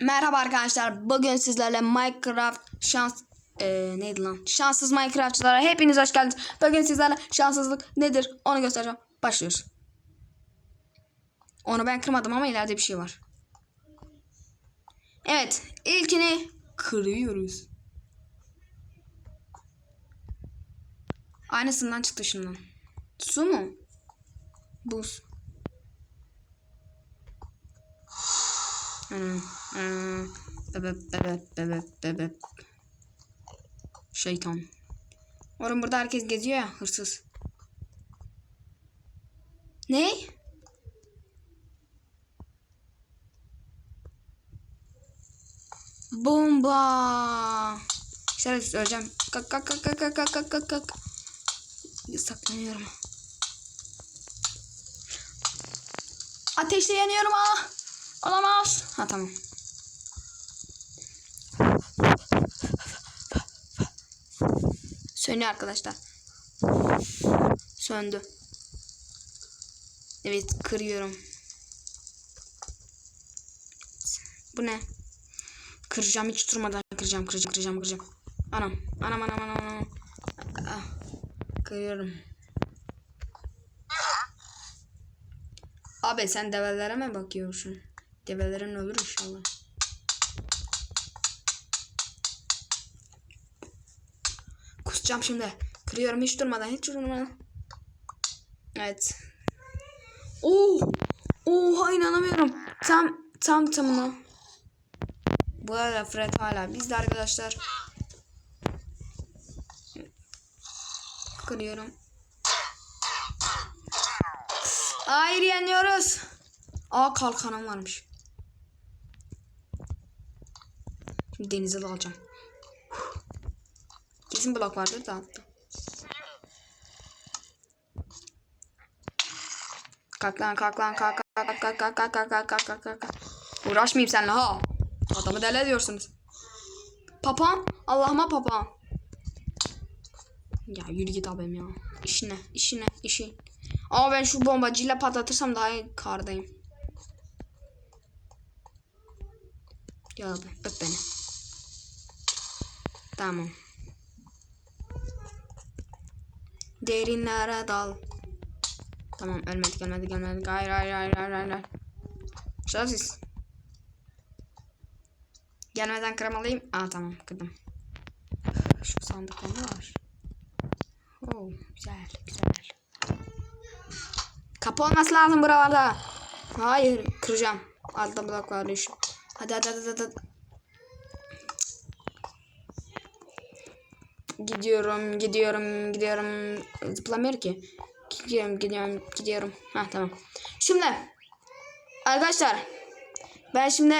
Merhaba arkadaşlar. Bugün sizlerle Minecraft şans ee, neydi lan? Şanssız Minecraftçılara hepiniz hoş geldiniz. Bugün sizlerle şanssızlık nedir onu göstereceğim. Başlıyoruz. Onu ben kırmadım ama ileride bir şey var. Evet, ilkini kırıyoruz. Aynısından çıktı şundan. Su mu? Buz. Bebep. Şeytan. Oğlum burada herkes geziyor ya hırsız. Ne? Bomba. Şeref söyleyeceğim. Kalk kalk kalk kalk kalk kalk kalk kalk. Saklanıyorum. Ateşle yanıyorum ah. Olamaz. Ha tamam. Sönüyor arkadaşlar. Söndü. Evet kırıyorum. Bu ne? Kıracağım hiç durmadan kıracağım kıracağım kıracağım kıracağım. Anam anam anam anam anam. Ah, kırıyorum. Abi sen develere mi bakıyorsun? Develerin olur inşallah. Kusacağım şimdi. Kırıyorum hiç durmadan hiç durmadan. Evet. Oo! Oha inanamıyorum. Tam tam tamına. Bu arada Fred hala bizde arkadaşlar. Kırıyorum. Hayır yeniyoruz. Aa kalkanım varmış. Şimdi denize dalacağım. Kesin blok vardır da. Kalk lan kalk lan kalk kalk kalk kalk kalk kalk kalk kalk kalk kalk. Uğraşmayayım seninle ha. Adamı deli ediyorsunuz. Papağan. Allah'ıma papağan. Ya yürü git abim ya. İşine işine işi. Ama ben şu bombacıyla patlatırsam daha iyi kardayım. Gel abi öp beni. Tamam. Derinlere dal. Tamam ölmedik ölmedik ölmedik. Hayır hayır hayır hayır hayır. hayır. Şerefsiz. Gelmeden kırmalıyım. Aa tamam kırdım. Şu sandıkta ne var? Oo, güzel güzel. Kapı olması lazım buralarda. Hayır kıracağım. Altta blok var düşün. Hadi hadi hadi hadi. Gidiyorum, gidiyorum, gidiyorum. Zıplamıyor ki. Gidiyorum, gidiyorum, gidiyorum. Ha tamam. Şimdi arkadaşlar ben şimdi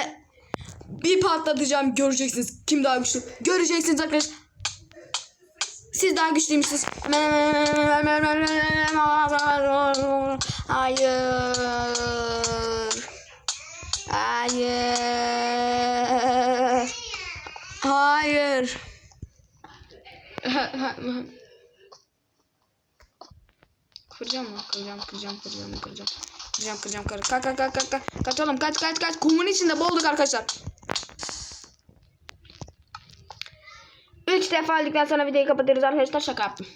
bir patlatacağım göreceksiniz kim daha güçlü. Göreceksiniz arkadaşlar. Siz daha güçlüymüşsünüz. Hayır. Hayır. Hayır. Kıracağım mı? Kıracağım, kıracağım, kıracağım, kıracağım. Kıracağım, kıracağım, kır. Kaç, kaç, kaç, kaç, kaç. Kaç oğlum, kaç, kaç, kaç. Kumun içinde boğulduk arkadaşlar. Üç defa öldükten sonra videoyu kapatırız arkadaşlar. Şaka yaptım.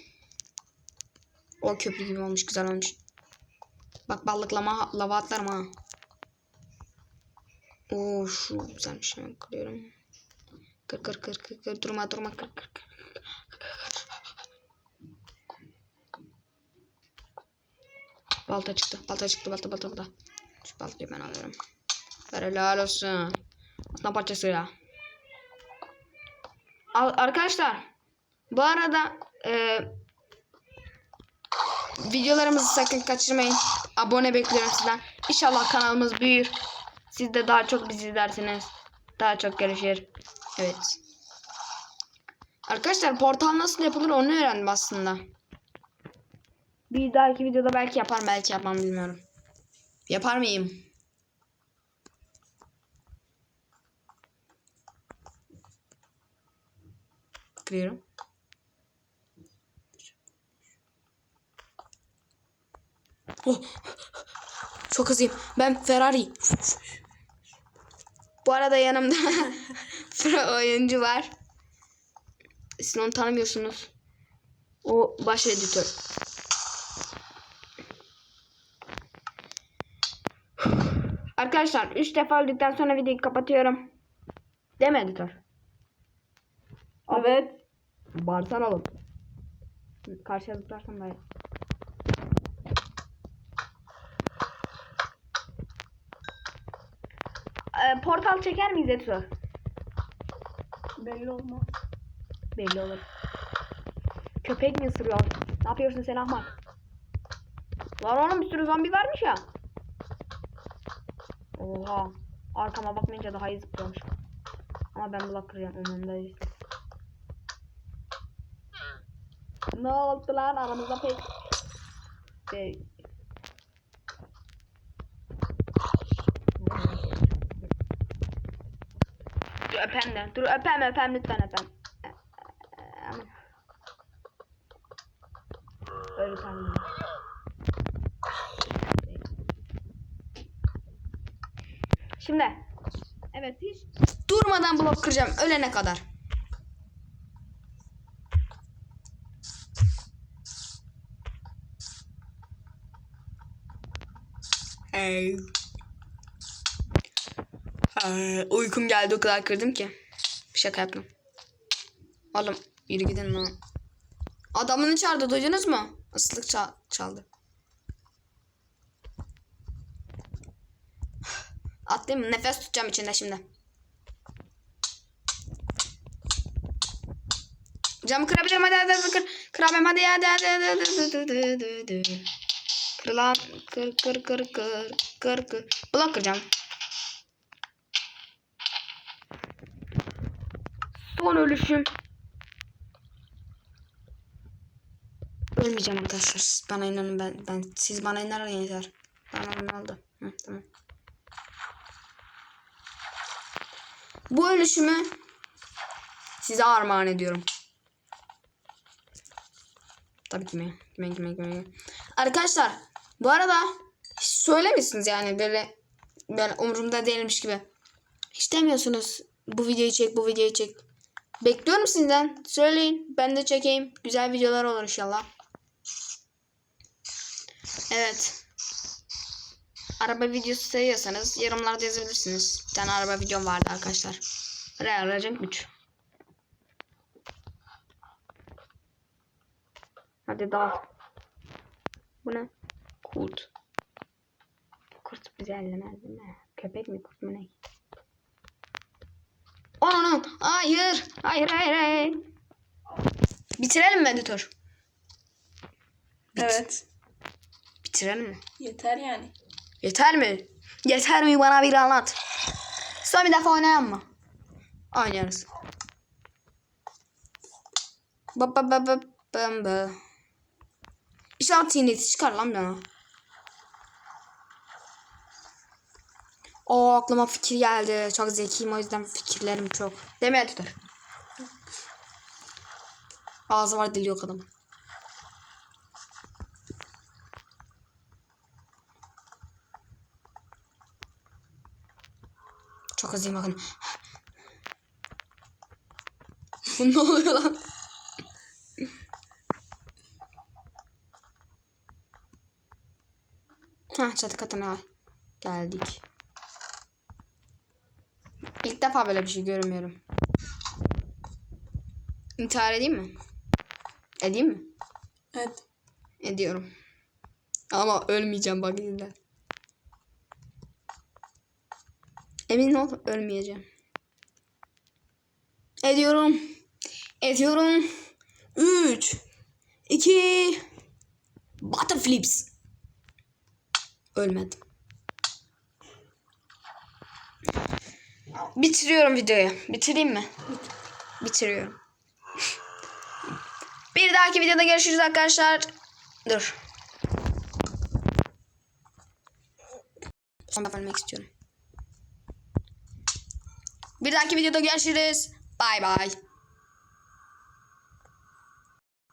O köprü gibi olmuş, güzel olmuş. Bak balıklama, lava atlarım ha. Oo şu güzelmiş. Kırıyorum. Kır, kır, kır, kır, kır. Durma, durma, kır, kır, kır. Balta çıktı. Balta çıktı. Balta balta balta. Şu baltayı ben alıyorum. Ver helal olsun. Aslan parçasıyla. Al, arkadaşlar. Bu arada e, videolarımızı sakın kaçırmayın. Abone bekliyorum sizden. İnşallah kanalımız büyür. Siz de daha çok bizi izlersiniz. Daha çok gelişir. Evet. Arkadaşlar portal nasıl yapılır onu öğrendim aslında. Bir dahaki videoda belki yapar belki yapmam bilmiyorum. Yapar mıyım? Kırıyorum. Oh. Çok hızlıyım. Ben Ferrari. Bu arada yanımda oyuncu var. Siz onu tanımıyorsunuz. O baş editör. Arkadaşlar 3 defa öldükten sonra videoyu kapatıyorum. Değil mi editör? Evet. Bağırsan oğlum. Karşıya zıplarsan daha iyi. Ee, portal çeker miyiz Editör? Belli olmaz. Belli olur. Köpek mi ısırıyor? Ne yapıyorsun sen ahmak? Lan oğlum bir sürü zombi varmış ya. Oha. Arkama bakmayınca daha iyi zıplıyormuş. Ama ben blok kıracağım umurumda değil. Ne oldu lan aramızda pek şey Dur öpem de. Dur öpem öpem lütfen öpem. Öyle tamam. Şimdi. Evet hiç durmadan blok kıracağım ölene kadar. Hey. Ay, uykum geldi o kadar kırdım ki. Şaka yaptım. Oğlum yürü gidin lan. Adamını çağırdı duydunuz mu? Islık çal- çaldı. Atlayayım? Nefes tutacağım içinde şimdi. Camı kırabilirim hadi hadi hadi kır. Kıramam hadi hadi hadi hadi hadi hadi. Kır lan kır kır kır kır kır kır. Blok kıracağım. Son ölüşüm. Ölmeyeceğim arkadaşlar. Siz bana inanın ben ben siz bana inanın yeter. Tamam oldu. Hı, tamam. Bu ölüşümü size armağan ediyorum. Tabii kime? Kime kime kime? Arkadaşlar bu arada hiç söylemişsiniz yani böyle böyle umurumda değilmiş gibi. Hiç demiyorsunuz bu videoyu çek bu videoyu çek. Bekliyorum sizden. Söyleyin. Ben de çekeyim. Güzel videolar olur inşallah. Evet. Araba videosu seviyorsanız yorumlarda yazabilirsiniz. Bir tane araba videom vardı arkadaşlar. Real Racing 3. Hadi dal. Bu ne? Kurt. Kurt bizi ellemez değil mi? Köpek mi kurt mu ne? Ananı. Hayır. Hayır hayır hayır. Bitirelim mi editör? Evet. Bitirelim mi? Yeter yani. Yeter mi? Yeter mi bana bir anlat. Son bir defa oynayalım mı? Oynarız. Ba ba ba ba ba ba. İnşallah TNT çıkar lan bana. O aklıma fikir geldi. Çok zekiyim o yüzden fikirlerim çok. Mi Editör? Ağzı var dili yok adamın. Çok hızlıyım bakın. ne oluyor lan? Ha çatı katına geldik. İlk defa böyle bir şey görmüyorum. İntihar edeyim mi? Edeyim mi? Evet. Ediyorum. Ama ölmeyeceğim bak izle. Emin ol ölmeyeceğim. Ediyorum. Ediyorum. 3 2 Butterflips. Ölmedim. Bitiriyorum videoyu. Bitireyim mi? Bitiriyorum. Bir dahaki videoda görüşürüz arkadaşlar. Dur. Son defa ölmek istiyorum. Bir dahaki videoda görüşürüz. Bay bay.